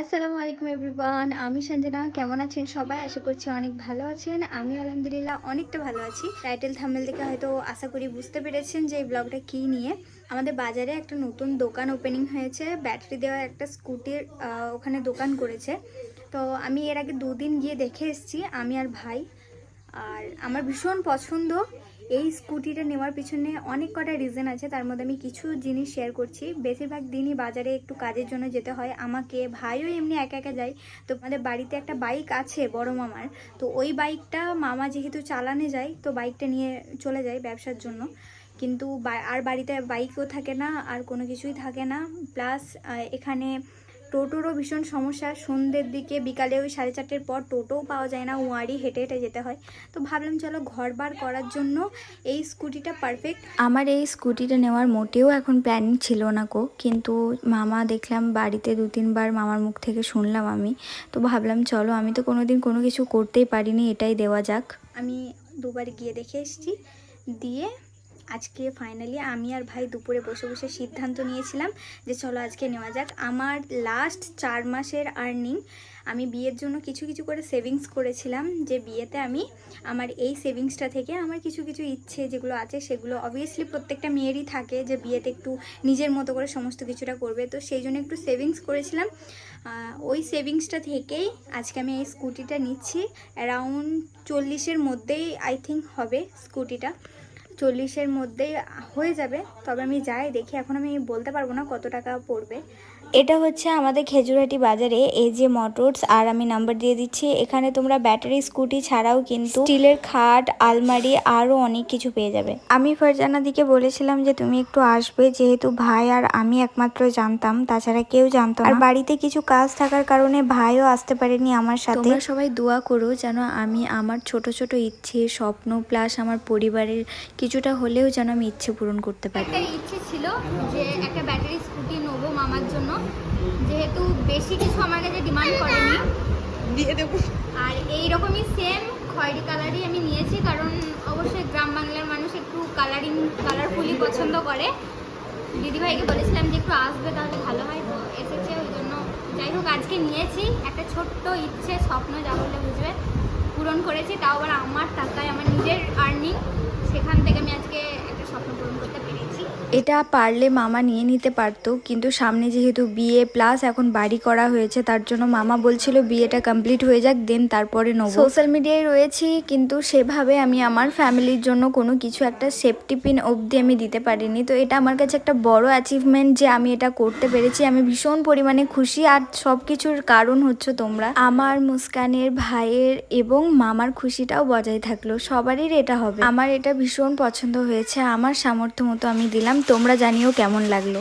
আসসালামু আলাইকুম এভরিওয়ান, আমি সঞ্জনা। কেমন আছেন সবাই? আশা করছি অনেক ভালো আছেন। আমি আলহামদুলিল্লাহ অনেকটা ভালো আছি। টাইটেল থামেল দেখে হয়তো আশা করি বুঝতে পেরেছেন যে এই ব্লগটা কী নিয়ে। আমাদের বাজারে একটা নতুন দোকান ওপেনিং হয়েছে। ব্যাটারি দেওয়া একটা স্কুটির ওখানে দোকান করেছে। তো আমি এর আগে দুদিন গিয়ে দেখে এসেছি, আমি আর ভাই। আর আমার ভীষণ পছন্দ এই স্কুটিটা নেওয়ার পিছনে অনেক কটা রিজন আছে, তার মধ্যে আমি কিছু জিনিস শেয়ার করছি। বেশিরভাগ দিনই বাজারে একটু কাজের জন্য যেতে হয়। আমাকে ভাইও এমনি একা একা যায়। তো আমাদের বাড়িতে একটা বাইক আছে বড় মামার। তো ওই বাইকটা মামা যেহেতু চালানে যায়, তো বাইকটা নিয়ে চলে যায় ব্যবসার জন্য। কিন্তু আর বাড়িতে বাইকও থাকে না, আর কোনো কিছুই থাকে না। প্লাস এখানে টোটোরও ভীষণ সমস্যা। সন্ধ্যের দিকে বিকালে ওই সাড়ে চারটের পর টোটোও পাওয়া যায় না ওয়ারি হেঁটে হেঁটে যেতে হয়। তো ভাবলাম চলো ঘর বার করার জন্য এই স্কুটিটা পারফেক্ট আমার এই স্কুটিটা নেওয়ার মোটেও এখন প্ল্যানিং ছিল না কো কিন্তু মামা দেখলাম বাড়িতে দু তিনবার মামার মুখ থেকে শুনলাম আমি। তো ভাবলাম চলো আমি তো কোনোদিন কোনো কিছু করতেই পারিনি এটাই দেওয়া যাক। আমি দুবার গিয়ে দেখে এসেছি। দিয়ে আজকে ফাইনালি আমি আর ভাই দুপুরে বসে বসে সিদ্ধান্ত নিয়েছিলাম যে চলো আজকে নেওয়া যাক। আমার লাস্ট চার মাসের আর্নিং আমি বিয়ের জন্য কিছু কিছু করে সেভিংস করেছিলাম যে বিয়েতে আমি আমার এই সেভিংসটা থেকে আমার কিছু কিছু ইচ্ছে যেগুলো আছে সেগুলো অবভিয়াসলি প্রত্যেকটা মেয়েরই থাকে যে বিয়েতে একটু নিজের মতো করে সমস্ত কিছুটা করবে। তো সেই জন্য একটু সেভিংস করেছিলাম। ওই সেভিংসটা থেকেই আজকে আমি এই স্কুটিটা নিচ্ছি। অ্যারাউন্ড চল্লিশের মধ্যেই আই থিঙ্ক হবে স্কুটিটা চল্লিশের মধ্যেই হয়ে যাবে। তবে আমি যাই দেখি এখন আমি বলতে পারব না কত টাকা পড়বে। এটা হচ্ছে আমাদের খেজুরহাটি বাজারে এই যে মোটরস আর আমি নাম্বার দিয়ে দিচ্ছি এখানে তোমরা ব্যাটারি স্কুটি ছাড়াও কিন্তু স্টিলের খাট আলমারি আরও অনেক কিছু পেয়ে যাবে। আমি ফারজানা দিকে বলেছিলাম যে তুমি একটু আসবে যেহেতু ভাই আর আমি একমাত্র জানতাম তাছাড়া কেউ জানতো না। আর বাড়িতে কিছু কাজ থাকার কারণে ভাইও আসতে পারেনি আমার সাথে। তোমরা সবাই দোয়া করো যেন আমি আমার ছোট ছোট ইচ্ছে স্বপ্ন প্লাস আমার পরিবারের কিছুটা হলেও যেন আমি ইচ্ছে পূরণ করতে পারি। একটা ইচ্ছে ছিল যে একটা ব্যাটারি স্কুটি নেব মামার জন্য। যেহেতু বেশি কিছু আমার কাছে ডিমান্ড করেনি। দিয়ে দেবো। আর এই রকমই সেম খয়েরি কালারই আমি নিয়েছি কারণ অবশ্যই গ্রাম বাংলার মানুষ একটু কালারিং কালারফুলই পছন্দ করে। দিদিভাইকে বলেছিলাম যে একটু আসবে তাহলে ভালো হয় তো এসেছে ওই জন্য যাই হোক আজকে নিয়েছি। একটা ছোট্ট ইচ্ছে স্বপ্ন যা বললে বুঝবে। করেছি, তাও আবার আমার টাকায়, আমার নিজের আর্নিং সেখান থেকে আমি আজকে একটা স্বপ্ন পূরণ করতে এটা পারলে মামা নিয়ে নিতে পারতো, কিন্তু সামনে যেহেতু বিয়ে প্লাস এখন বাড়ি করা হয়েছে, তার জন্য মামা বলছিল বিয়েটা কমপ্লিট হয়ে যাক দেন তারপরে নেব। সোশ্যাল মিডিয়ায় রয়েছি, কিন্তু সেভাবে আমি আমার ফ্যামিলির জন্য কোনো কিছু একটা সেফটি পিন অবধি আমি দিতে পারিনি। তো এটা আমার কাছে একটা বড় অ্যাচিভমেন্ট যে আমি এটা করতে পেরেছি। আমি ভীষণ পরিমাণে খুশি, আর সব কিছুর কারণ হচ্ছে তোমরা। আমার মুস্কানের ভাইয়ের এবং মামার খুশিটাও বজায় থাকল সবারই এটা হবে। আমার এটা ভীষণ পছন্দ হয়েছে, আমার সামর্থ্য মতো আমি দিলাম। তোমরা জানিও কেমন লাগল।